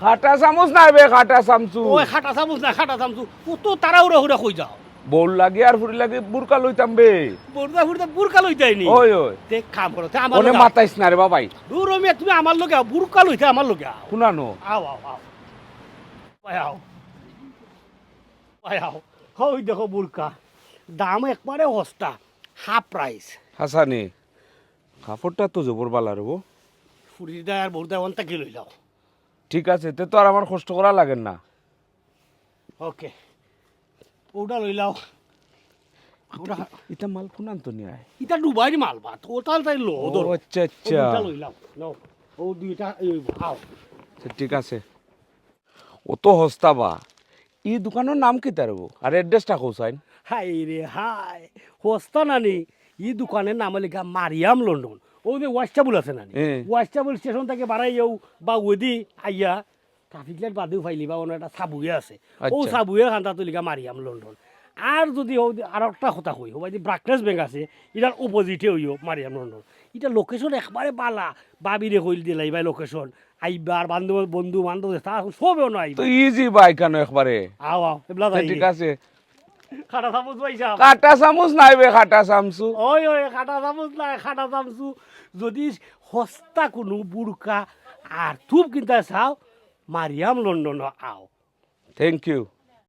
খাটা চামচ নাই বে খাটা চামচু ওই খাটা চামচ না খাটা চামচু কত তারা উড়া উড়া কই যাও। বউল লাগে আর ফুরি লাগে বুরকা লইতাম বে। বুড়দা বুড়দা বুরকা লই যায়নি ওই ওই তে কাম করো তে আমার ওনে। মাতাইস না রে বাবাই? দূর রমিয়া তুমি আমার লগে বুরকা লইতে আমার লগে শুনানো আও আও আও পাই আও পাই আও হই দেখো বুরকা দাম একবারে সস্তা হাফ প্রাইস হাসানি কাপড়টা তো জবর বালা রে বউ। ফুরিদা আর বউদা অন্তা কি লই যাও? ঠিক আছে তে তো আর আমার কষ্ট করা লাগে না। ওকে ওটা লই লাও। ওটা এটা মাল কোনান তো নিয়ে আয়? ইটা ডুবাই মাল বা ওটা তাই লো ও আচ্ছা আচ্ছা। দুইটা লই লাও নাও। ও দুইটা এই আও আচ্ছা, ঠিক আছে। ও তো হস্তা বা। ই দোকানের নাম কি তার বউ? আর এড্রেসটা কোসাইন। হাই রে হাই হস্তা নানি। ই দোকানের নাম লেখা মারিয়াম লন্ডন। ও যে আছে নানি এ। ওয়াইস্টাবুল স্টেশন থেকে বাড়াই যাও বা ওদি আইয়া ট্রাফিক লাইট বাদেও বা অন্য একটা সাবুয়ে আছে। ও আচ্ছা। সাবুয়ে খান্তা তো লিখা মারিয়াম লন্ডন আর যদি আর একটা কথা কই ও যে ব্রাকলেস ব্যাংক আছে এটার অপোজিটে হইও মারিয়াম লন্ডন এটা লোকেশন একবারে বালা বাবিরে কইল দিলাই ভাই লোকেশন আইবার বান্ধব বন্ধু বান্ধব নাই তো ইজি বাই কেন একবারে আও আও ঠিক আছে। খাটা চামচ পাইছা? কাটা চামচ নাই বে কাটা চামচু। ওই ওই খাটা চামচ নাই খাটা চামচু। যদি সস্তা কোনো বুড়কা আর থুপ কিনতে চাও মারিয়াম লন্ডন আও। Thank you